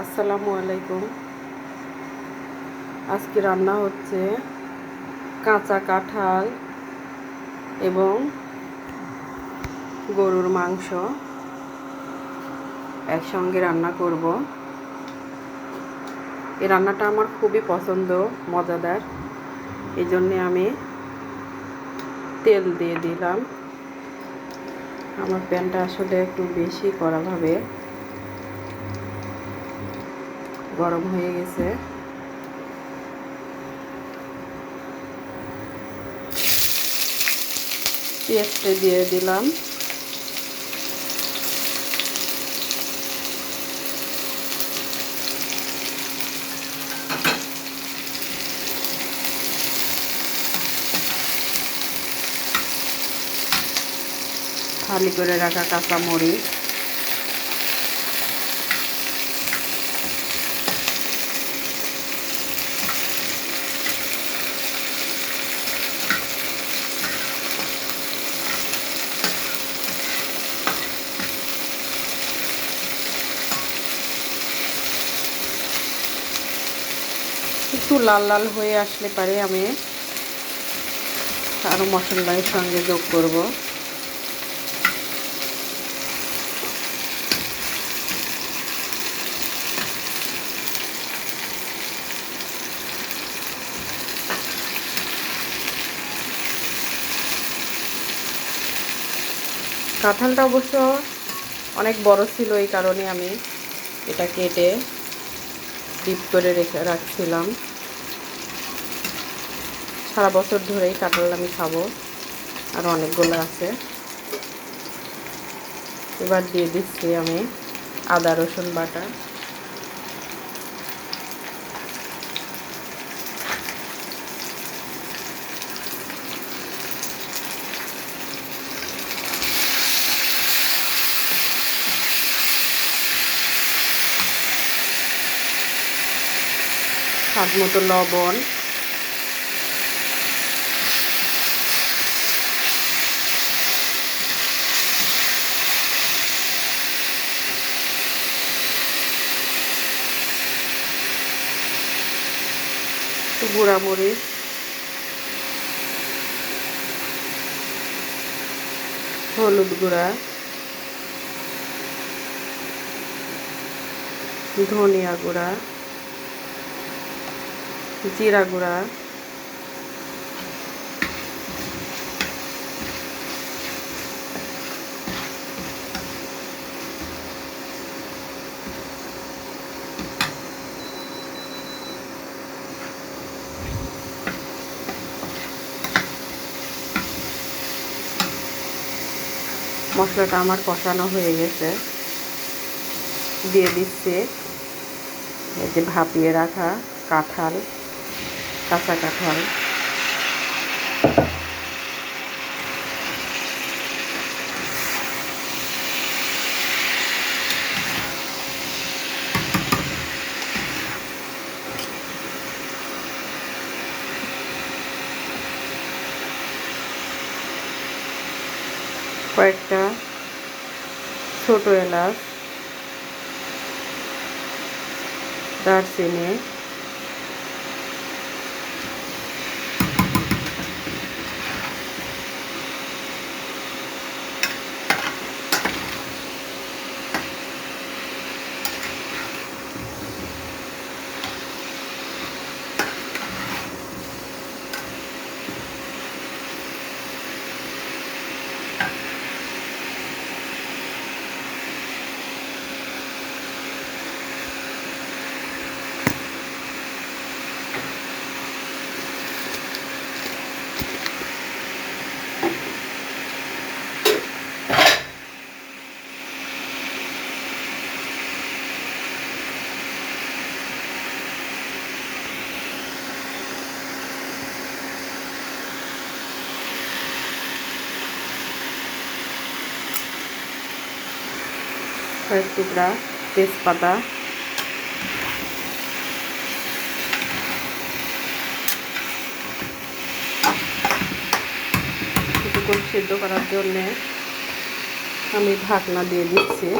আসসালামু আলাইকুম। আজকে রান্না হচ্ছে কাঁচা কাঁঠাল এবং গরুর মাংস। একসঙ্গে রান্না করব। এই রান্নাটা আমার খুবই পছন্দ, মজাদার। এই জন্যে আমি তেল দিয়ে দিলাম। আমার প্যানটা আসলে একটু বেশি করা করাভাবে গরম হয়ে গেছে। পেঁয়াজটা দিয়ে দিলাম। খালি করে রাখা কাঁচা একটু লাল লাল হয়ে আসলে পারে, আমি আরও মশলার সঙ্গে যোগ করব। কাঁঠালটা অবশ্য অনেক বড় ছিল এই কারণে আমি এটা কেটে ডিপ করে রেখে রাখছিলাম। সারা বছর ধরেই কাঁঠাল আমি খাব। আর অনেকগুলো আছে। এবার দিয়ে দিচ্ছি আমি আদা, রসুন বাটা। স্বাদ মতো লবণ। গুঁড়া মরিচ হলুদ গুঁড়া। ধনিয়া গুঁড়া। জিরা গুঁড়া। মশলাটা আমার কষানো হয়ে গেছে। দিয়ে দিচ্ছে এই যে ভাপিয়ে রাখা কাঁঠাল কাঁচা কাঁঠাল। কয়েকটা ছোট এলাচ দারচিনি কয়েক টুকরা, তেজপাতা। সিদ্ধ করার জন্যে আমি ঢাকনা দিয়ে দিচ্ছি।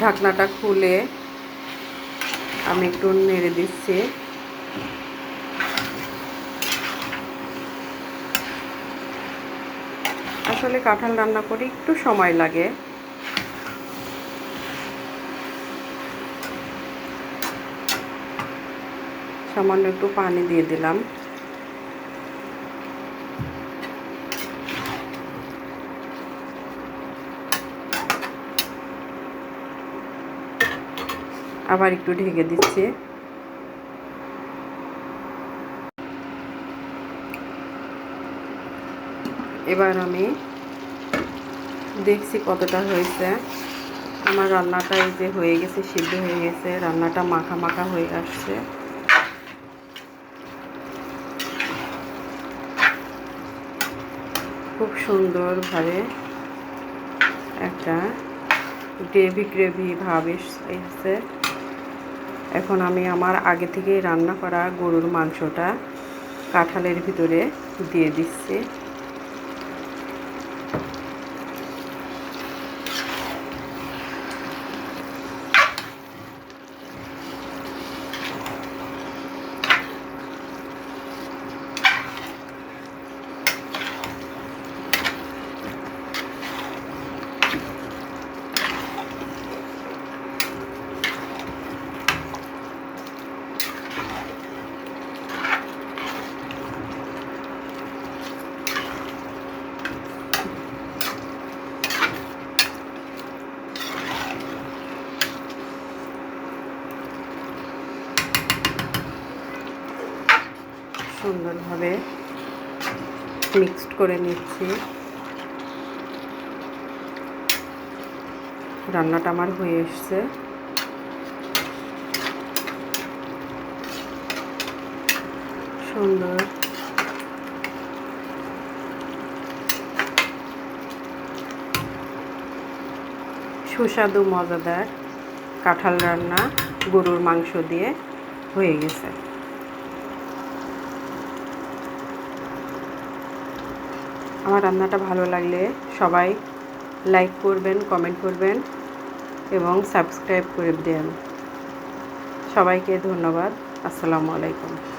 ঢাকনাটা খুলে আমি একটু নেড়ে দিচ্ছি। আসলে কাঁঠাল রান্না করে একটু সময় লাগে। সামান্য একটু পানি দিয়ে দিলাম। আবার একটু ঢেকে দিচ্ছি। এবার আমি দেখছি কতটা হয়েছে। আমার রান্নাটা এই যে হয়ে গেছে, সিদ্ধ হয়ে গেছে। রান্নাটা মাখা মাখা হয়ে আসছে। খুব সুন্দরভাবে একটা গ্রেভি গ্রেভি ভাব এসছে। এখন আমি আমার আগে থেকেই রান্না করা গরুর মাংসটা কাঁঠালের ভিতরে দিয়ে দিচ্ছি। সুন্দরভাবে মিক্সড করে নিচ্ছি। রান্নাটা আমার হয়ে এসছে। সুন্দর। সুস্বাদু, মজাদার কাঁঠাল রান্না গরুর মাংস দিয়ে হয়ে গেছে। আমার রান্নাটা ভালো লাগলে সবাই লাইক করবেন কমেন্ট করবেন এবং সাবস্ক্রাইব করে দেন। সবাইকে ধন্যবাদ। আসসালামু আলাইকুম।